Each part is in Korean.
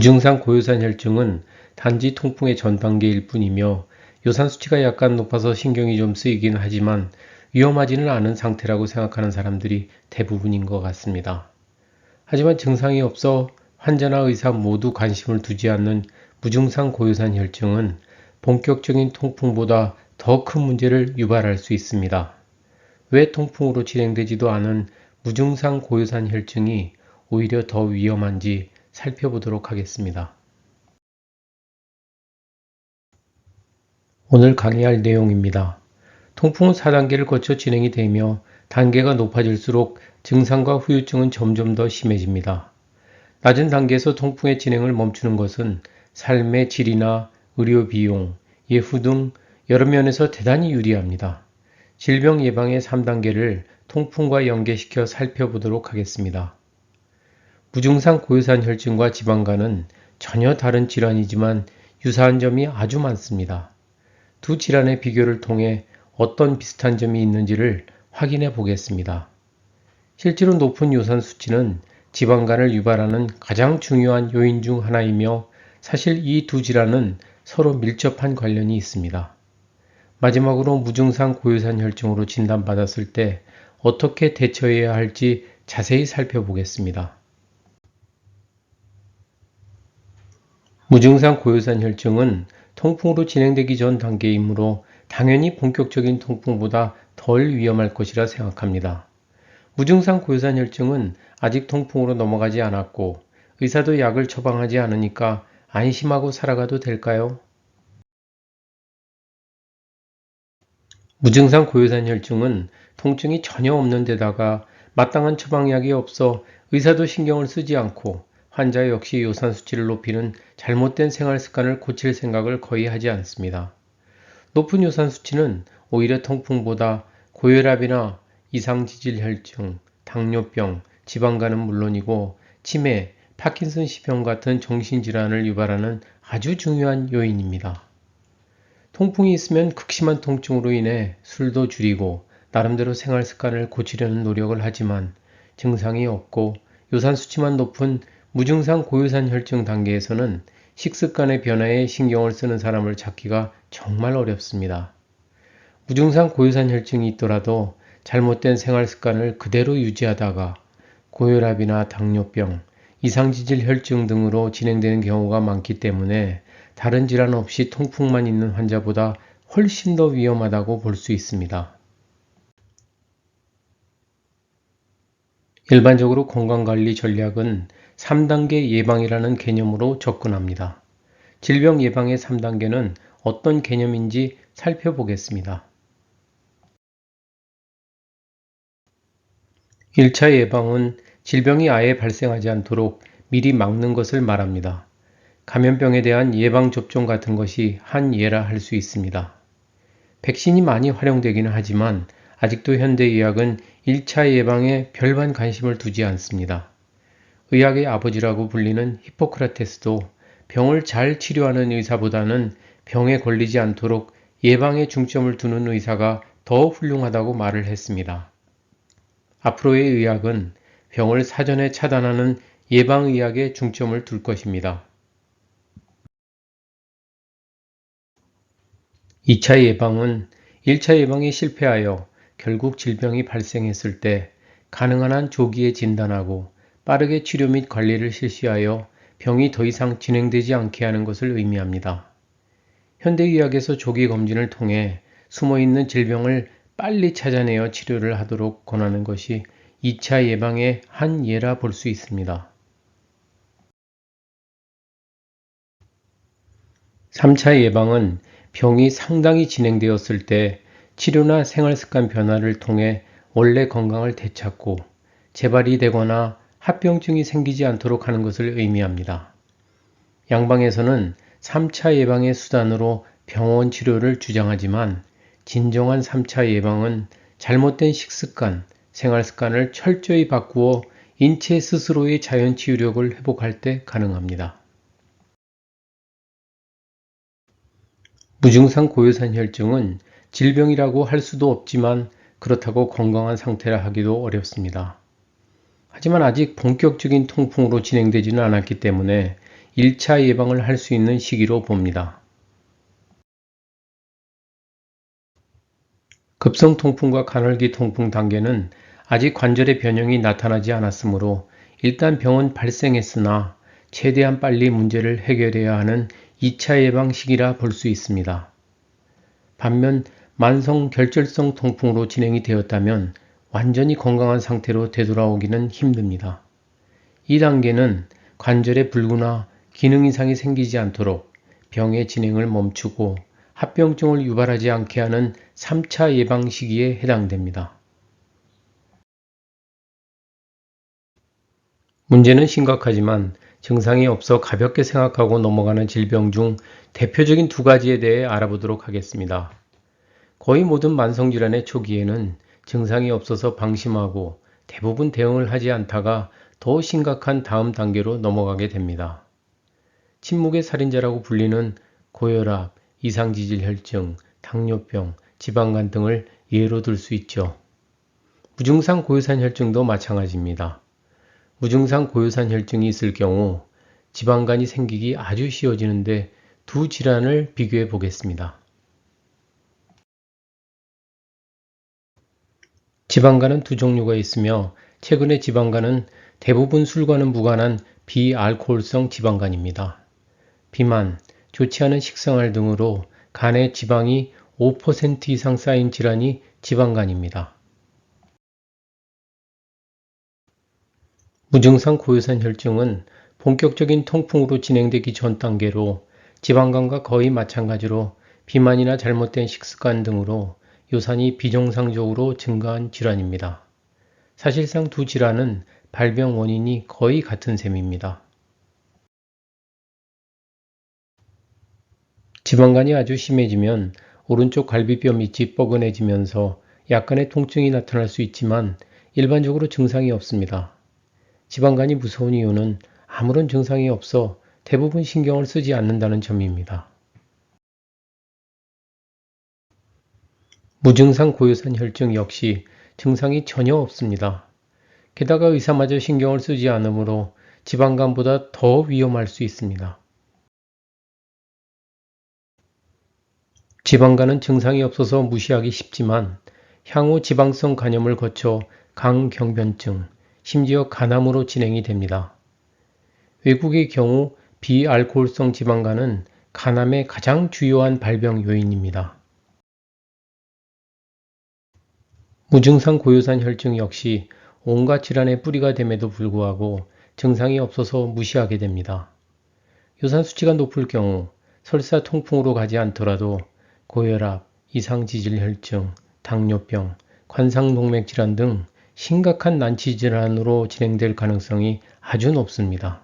무증상 고요산 혈증은 단지 통풍의 전 단계일 뿐이며 요산 수치가 약간 높아서 신경이 좀 쓰이긴 하지만 위험하지는 않은 상태라고 생각하는 사람들이 대부분인 것 같습니다. 하지만 증상이 없어 환자나 의사 모두 관심을 두지 않는 무증상 고요산 혈증은 본격적인 통풍보다 더 큰 문제를 유발할 수 있습니다. 왜 통풍으로 진행되지도 않은 무증상 고요산 혈증이 오히려 더 위험한지 살펴보도록 하겠습니다. 오늘 강의할 내용입니다. 통풍은 4단계를 거쳐 진행이 되며 단계가 높아질수록 증상과 후유증은 점점 더 심해집니다. 낮은 단계에서 통풍의 진행을 멈추는 것은 삶의 질이나 의료 비용, 예후 등 여러 면에서 대단히 유리합니다. 질병 예방의 3단계를 통풍과 연계시켜 살펴보도록 하겠습니다. 무증상 고유산 혈증과 지방간은 전혀 다른 질환이지만 유사한 점이 아주 많습니다. 두 질환의 비교를 통해 어떤 비슷한 점이 있는지를 확인해 보겠습니다. 실제로 높은 요산 수치는 지방간을 유발하는 가장 중요한 요인 중 하나이며 사실 이 두 질환은 서로 밀접한 관련이 있습니다. 마지막으로 무증상 고유산 혈증으로 진단받았을 때 어떻게 대처해야 할지 자세히 살펴보겠습니다. 무증상 고유산 혈증은 통풍으로 진행되기 전 단계이므로 당연히 본격적인 통풍보다 덜 위험할 것이라 생각합니다. 무증상 고유산 혈증은 아직 통풍으로 넘어가지 않았고 의사도 약을 처방하지 않으니까 안심하고 살아가도 될까요? 무증상 고유산 혈증은 통증이 전혀 없는 데다가 마땅한 처방약이 없어 의사도 신경을 쓰지 않고 환자 역시 요산 수치를 높이는 잘못된 생활 습관을 고칠 생각을 거의 하지 않습니다. 높은 요산 수치는 오히려 통풍보다 고혈압이나 이상지질혈증, 당뇨병, 지방간은 물론이고 치매, 파킨슨시병 같은 정신질환을 유발하는 아주 중요한 요인입니다. 통풍이 있으면 극심한 통증으로 인해 술도 줄이고 나름대로 생활 습관을 고치려는 노력을 하지만 증상이 없고 요산 수치만 높은 무증상 고유산 혈증 단계에서는 식습관의 변화에 신경을 쓰는 사람을 찾기가 정말 어렵습니다. 무증상 고유산 혈증이 있더라도 잘못된 생활 습관을 그대로 유지하다가 고혈압이나 당뇨병, 이상지질 혈증 등으로 진행되는 경우가 많기 때문에 다른 질환 없이 통풍만 있는 환자보다 훨씬 더 위험하다고 볼 수 있습니다. 일반적으로 건강관리 전략은 3단계 예방이라는 개념으로 접근합니다. 질병 예방의 3단계는 어떤 개념인지 살펴보겠습니다. 1차 예방은 질병이 아예 발생하지 않도록 미리 막는 것을 말합니다. 감염병에 대한 예방접종 같은 것이 한 예라 할 수 있습니다. 백신이 많이 활용되기는 하지만 아직도 현대의학은 1차 예방에 별반 관심을 두지 않습니다. 의학의 아버지라고 불리는 히포크라테스도 병을 잘 치료하는 의사보다는 병에 걸리지 않도록 예방에 중점을 두는 의사가 더 훌륭하다고 말을 했습니다. 앞으로의 의학은 병을 사전에 차단하는 예방의학에 중점을 둘 것입니다. 2차 예방은 1차 예방이 실패하여 결국 질병이 발생했을 때 가능한 한 조기에 진단하고 빠르게 치료 및 관리를 실시하여 병이 더 이상 진행되지 않게 하는 것을 의미합니다. 현대의학에서 조기 검진을 통해 숨어 있는 질병을 빨리 찾아내어 치료를 하도록 권하는 것이 2차 예방의 한 예라 볼 수 있습니다. 3차 예방은 병이 상당히 진행되었을 때 치료나 생활습관 변화를 통해 원래 건강을 되찾고 재발이 되거나 합병증이 생기지 않도록 하는 것을 의미합니다. 양방에서는 3차 예방의 수단으로 병원 치료를 주장하지만 진정한 3차 예방은 잘못된 식습관, 생활습관을 철저히 바꾸어 인체 스스로의 자연 치유력을 회복할 때 가능합니다. 무증상 고요산 혈증은 질병이라고 할 수도 없지만 그렇다고 건강한 상태라 하기도 어렵습니다. 하지만 아직 본격적인 통풍으로 진행되지는 않았기 때문에 1차 예방을 할 수 있는 시기로 봅니다. 급성 통풍과 간헐기 통풍 단계는 아직 관절의 변형이 나타나지 않았으므로 일단 병은 발생했으나 최대한 빨리 문제를 해결해야 하는 2차 예방 시기라 볼 수 있습니다. 반면 만성 결절성 통풍으로 진행이 되었다면 완전히 건강한 상태로 되돌아오기는 힘듭니다. 이 단계는 관절의 불구나 기능 이상이 생기지 않도록 병의 진행을 멈추고 합병증을 유발하지 않게 하는 3차 예방 시기에 해당됩니다. 문제는 심각하지만 증상이 없어 가볍게 생각하고 넘어가는 질병 중 대표적인 두 가지에 대해 알아보도록 하겠습니다. 거의 모든 만성질환의 초기에는 증상이 없어서 방심하고 대부분 대응을 하지 않다가 더 심각한 다음 단계로 넘어가게 됩니다. 침묵의 살인자라고 불리는 고혈압, 이상지질혈증, 당뇨병, 지방간 등을 예로 들 수 있죠. 무증상 고유산 혈증도 마찬가지입니다. 무증상 고유산 혈증이 있을 경우 지방간이 생기기 아주 쉬워지는데 두 질환을 비교해 보겠습니다. 지방간은 두 종류가 있으며 최근에 지방간은 대부분 술과는 무관한 비알코올성 지방간입니다. 비만, 좋지 않은 식생활 등으로 간에 지방이 5% 이상 쌓인 질환이 지방간입니다. 무증상 고유산 혈증은 본격적인 통풍으로 진행되기 전 단계로 지방간과 거의 마찬가지로 비만이나 잘못된 식습관 등으로 요산이 비정상적으로 증가한 질환입니다. 사실상 두 질환은 발병 원인이 거의 같은 셈입니다. 지방간이 아주 심해지면 오른쪽 갈비뼈 밑이 뻐근해지면서 약간의 통증이 나타날 수 있지만 일반적으로 증상이 없습니다. 지방간이 무서운 이유는 아무런 증상이 없어 대부분 신경을 쓰지 않는다는 점입니다. 무증상 고유산 혈증 역시 증상이 전혀 없습니다. 게다가 의사마저 신경을 쓰지 않으므로 지방간보다 더 위험할 수 있습니다. 지방간은 증상이 없어서 무시하기 쉽지만 향후 지방성 간염을 거쳐 강경변증, 심지어 간암으로 진행이 됩니다. 외국의 경우 비알코올성 지방간은 간암의 가장 주요한 발병 요인입니다. 무증상 고유산 혈증 역시 온갖 질환의 뿌리가 됨에도 불구하고 증상이 없어서 무시하게 됩니다. 요산 수치가 높을 경우 설사 통풍으로 가지 않더라도 고혈압, 이상지질혈증, 당뇨병, 관상동맥 질환 등 심각한 난치 질환으로 진행될 가능성이 아주 높습니다.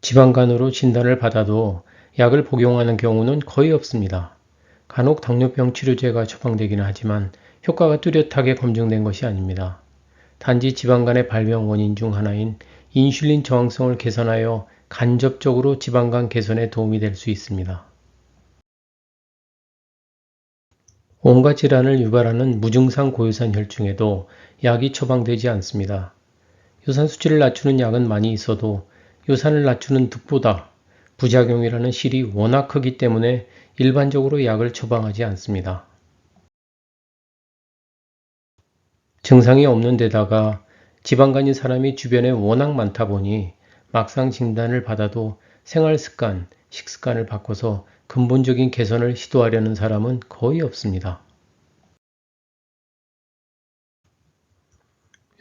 지방간으로 진단을 받아도 약을 복용하는 경우는 거의 없습니다. 간혹 당뇨병 치료제가 처방되기는 하지만 효과가 뚜렷하게 검증된 것이 아닙니다. 단지 지방간의 발병 원인 중 하나인 인슐린 저항성을 개선하여 간접적으로 지방간 개선에 도움이 될 수 있습니다. 온갖 질환을 유발하는 무증상 고유산 혈증에도 약이 처방되지 않습니다. 요산 수치를 낮추는 약은 많이 있어도 요산을 낮추는 득보다 부작용이라는 실이 워낙 크기 때문에 일반적으로 약을 처방하지 않습니다. 증상이 없는 데다가 지방간인 사람이 주변에 워낙 많다 보니 막상 진단을 받아도 생활 습관, 식습관을 바꿔서 근본적인 개선을 시도하려는 사람은 거의 없습니다.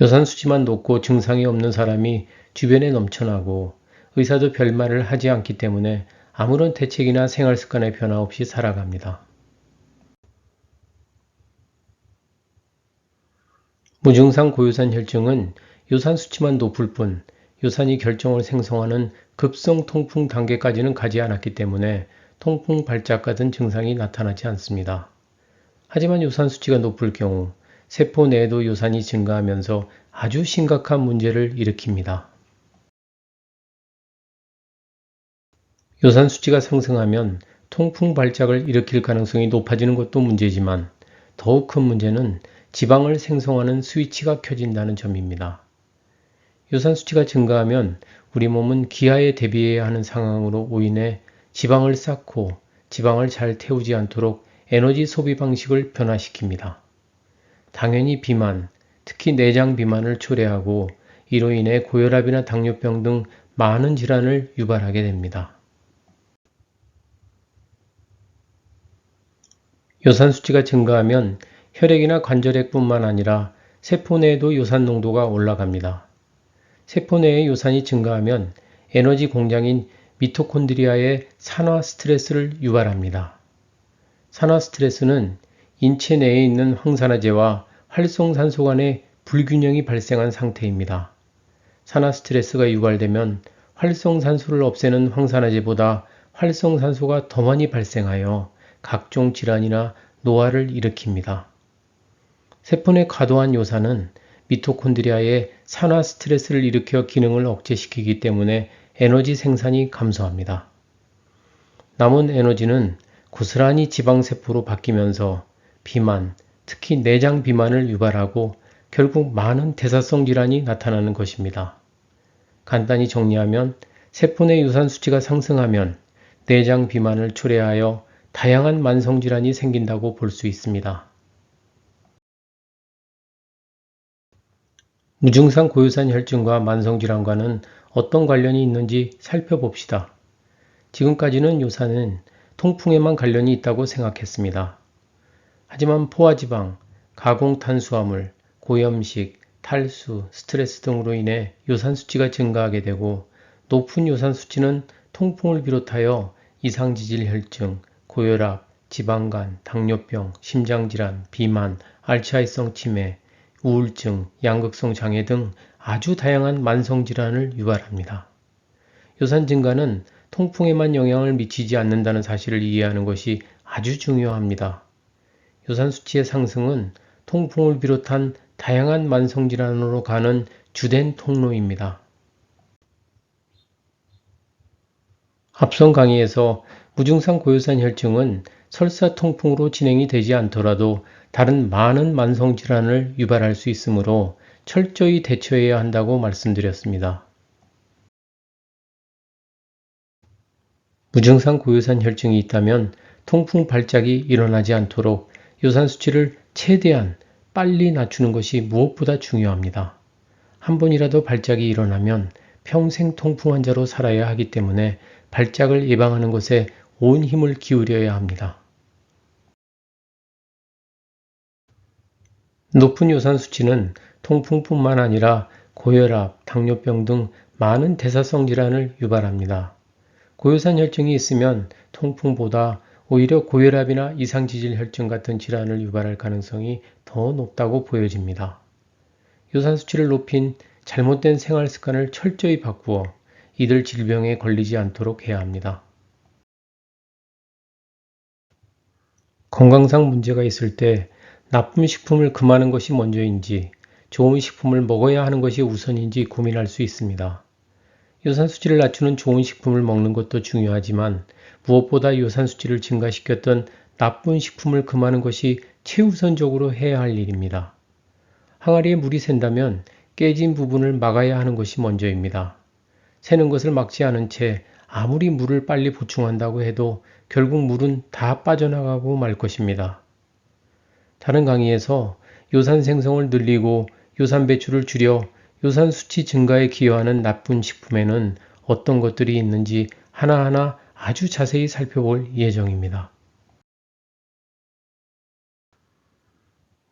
요산 수치만 높고 증상이 없는 사람이 주변에 넘쳐나고 의사도 별말을 하지 않기 때문에 아무런 대책이나 생활 습관의 변화 없이 살아갑니다. 무증상 고유산 혈증은 요산 수치만 높을 뿐 요산이 결정을 생성하는 급성 통풍 단계까지는 가지 않았기 때문에 통풍 발작 같은 증상이 나타나지 않습니다. 하지만 요산 수치가 높을 경우 세포 내에도 요산이 증가하면서 아주 심각한 문제를 일으킵니다. 요산 수치가 상승하면 통풍 발작을 일으킬 가능성이 높아지는 것도 문제지만 더욱 큰 문제는 지방을 생성하는 스위치가 켜진다는 점입니다. 요산 수치가 증가하면 우리 몸은 기아에 대비해야 하는 상황으로 오인해 지방을 쌓고 지방을 잘 태우지 않도록 에너지 소비 방식을 변화시킵니다. 당연히 비만, 특히 내장 비만을 초래하고 이로 인해 고혈압이나 당뇨병 등 많은 질환을 유발하게 됩니다. 요산 수치가 증가하면 혈액이나 관절액뿐만 아니라 세포 내에도 요산 농도가 올라갑니다. 세포 내의 요산이 증가하면 에너지 공장인 미토콘드리아의 산화 스트레스를 유발합니다. 산화 스트레스는 인체 내에 있는 황산화제와 활성산소 간의 불균형이 발생한 상태입니다. 산화 스트레스가 유발되면 활성산소를 없애는 황산화제보다 활성산소가 더 많이 발생하여 각종 질환이나 노화를 일으킵니다. 세포 내 과도한 요산은 미토콘드리아의 산화 스트레스를 일으켜 기능을 억제시키기 때문에 에너지 생산이 감소합니다. 남은 에너지는 고스란히 지방세포로 바뀌면서 비만, 특히 내장 비만을 유발하고 결국 많은 대사성 질환이 나타나는 것입니다. 간단히 정리하면 세포 내 유산 수치가 상승하면 내장 비만을 초래하여 다양한 만성 질환이 생긴다고 볼 수 있습니다. 무증상 고유산 혈증과 만성 질환과는 어떤 관련이 있는지 살펴봅시다. 지금까지는 요산은 통풍에만 관련이 있다고 생각했습니다. 하지만 포화지방, 가공탄수화물, 고염식, 탈수, 스트레스 등으로 인해 요산 수치가 증가하게 되고 높은 요산 수치는 통풍을 비롯하여 이상지질 혈증, 고혈압, 지방간, 당뇨병, 심장질환, 비만, 알츠하이성 치매, 우울증, 양극성 장애 등 아주 다양한 만성 질환을 유발합니다. 요산 증가는 통풍에만 영향을 미치지 않는다는 사실을 이해하는 것이 아주 중요합니다. 요산 수치의 상승은 통풍을 비롯한 다양한 만성 질환으로 가는 주된 통로입니다. 앞선 강의에서 무증상 고요산 혈증은 설사 통풍으로 진행이 되지 않더라도 다른 많은 만성 질환을 유발할 수 있으므로 철저히 대처해야 한다고 말씀드렸습니다. 무증상 고요산 혈증이 있다면 통풍 발작이 일어나지 않도록 요산 수치를 최대한 빨리 낮추는 것이 무엇보다 중요합니다. 한 번이라도 발작이 일어나면 평생 통풍 환자로 살아야 하기 때문에 발작을 예방하는 것에 온 힘을 기울여야 합니다. 높은 요산 수치는 통풍뿐만 아니라 고혈압, 당뇨병 등 많은 대사성 질환을 유발합니다. 고요산 혈증이 있으면 통풍보다 오히려 고혈압이나 이상지질 혈증 같은 질환을 유발할 가능성이 더 높다고 보여집니다. 요산 수치를 높인 잘못된 생활 습관을 철저히 바꾸어 이들 질병에 걸리지 않도록 해야 합니다. 건강상 문제가 있을 때 나쁜 식품을 금하는 것이 먼저인지 좋은 식품을 먹어야 하는 것이 우선인지 고민할 수 있습니다. 요산 수치를 낮추는 좋은 식품을 먹는 것도 중요하지만 무엇보다 요산 수치를 증가시켰던 나쁜 식품을 금하는 것이 최우선적으로 해야 할 일입니다. 항아리에 물이 샌다면 깨진 부분을 막아야 하는 것이 먼저입니다. 새는 것을 막지 않은 채 아무리 물을 빨리 보충한다고 해도 결국 물은 다 빠져나가고 말 것입니다. 다른 강의에서 요산 생성을 늘리고 요산 배출을 줄여 요산 수치 증가에 기여하는 나쁜 식품에는 어떤 것들이 있는지 하나하나 아주 자세히 살펴볼 예정입니다.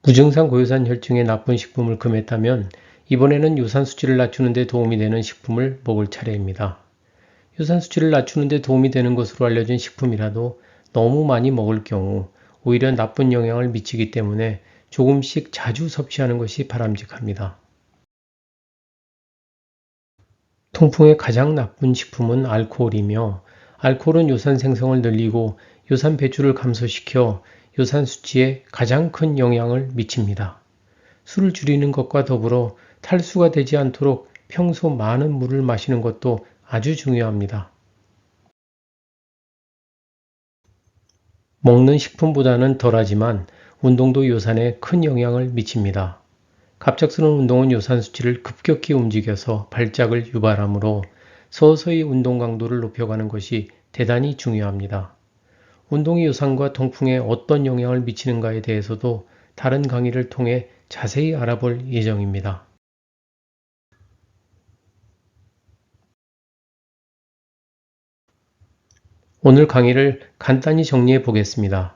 무증상 고요산 혈증의 나쁜 식품을 금했다면 이번에는 요산 수치를 낮추는 데 도움이 되는 식품을 먹을 차례입니다. 요산 수치를 낮추는 데 도움이 되는 것으로 알려진 식품이라도 너무 많이 먹을 경우 오히려 나쁜 영향을 미치기 때문에 조금씩 자주 섭취하는 것이 바람직합니다. 통풍의 가장 나쁜 식품은 알코올이며 알코올은 요산 생성을 늘리고 요산 배출을 감소시켜 요산 수치에 가장 큰 영향을 미칩니다. 술을 줄이는 것과 더불어 탈수가 되지 않도록 평소 많은 물을 마시는 것도 아주 중요합니다. 먹는 식품보다는 덜하지만 운동도 요산에 큰 영향을 미칩니다. 갑작스러운 운동은 요산 수치를 급격히 움직여서 발작을 유발하므로 서서히 운동 강도를 높여가는 것이 대단히 중요합니다. 운동이 요산과 통풍에 어떤 영향을 미치는가에 대해서도 다른 강의를 통해 자세히 알아볼 예정입니다. 오늘 강의를 간단히 정리해 보겠습니다.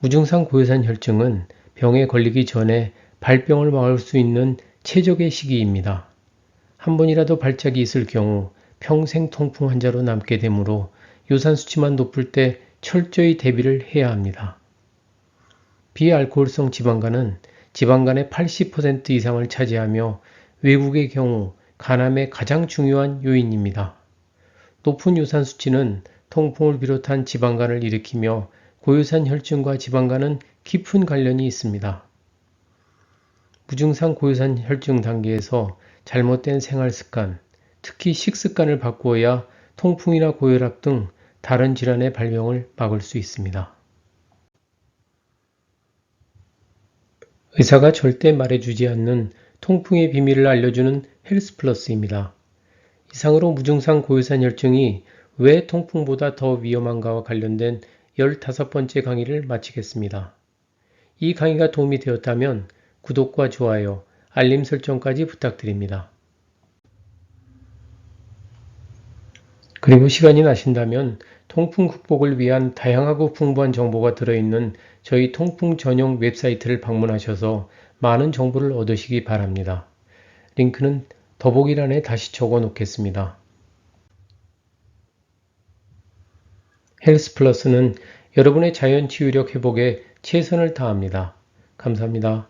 무증상 고요산 혈증은 병에 걸리기 전에 발병을 막을 수 있는 최적의 시기입니다. 한 번이라도 발작이 있을 경우 평생 통풍 환자로 남게 되므로 요산 수치만 높을 때 철저히 대비를 해야 합니다. 비알코올성 지방간은 지방간의 80% 이상을 차지하며 외국의 경우 간암의 가장 중요한 요인입니다. 높은 요산 수치는 통풍을 비롯한 지방간을 일으키며 고요산 혈증과 지방간은 깊은 관련이 있습니다. 무증상 고요산 혈증 단계에서 잘못된 생활 습관, 특히 식습관을 바꾸어야 통풍이나 고혈압 등 다른 질환의 발병을 막을 수 있습니다. 의사가 절대 말해주지 않는 통풍의 비밀을 알려주는 헬스 플러스입니다. 이상으로 무증상 고요산 혈증이 왜 통풍보다 더 위험한가와 관련된 15번째 강의를 마치겠습니다. 이 강의가 도움이 되었다면 구독과 좋아요, 알림 설정까지 부탁드립니다. 그리고 시간이 나신다면 통풍 극복을 위한 다양하고 풍부한 정보가 들어있는 저희 통풍 전용 웹사이트를 방문하셔서 많은 정보를 얻으시기 바랍니다. 링크는 더보기란에 다시 적어 놓겠습니다. 헬스 플러스는 여러분의 자연 치유력 회복에 최선을 다합니다. 감사합니다.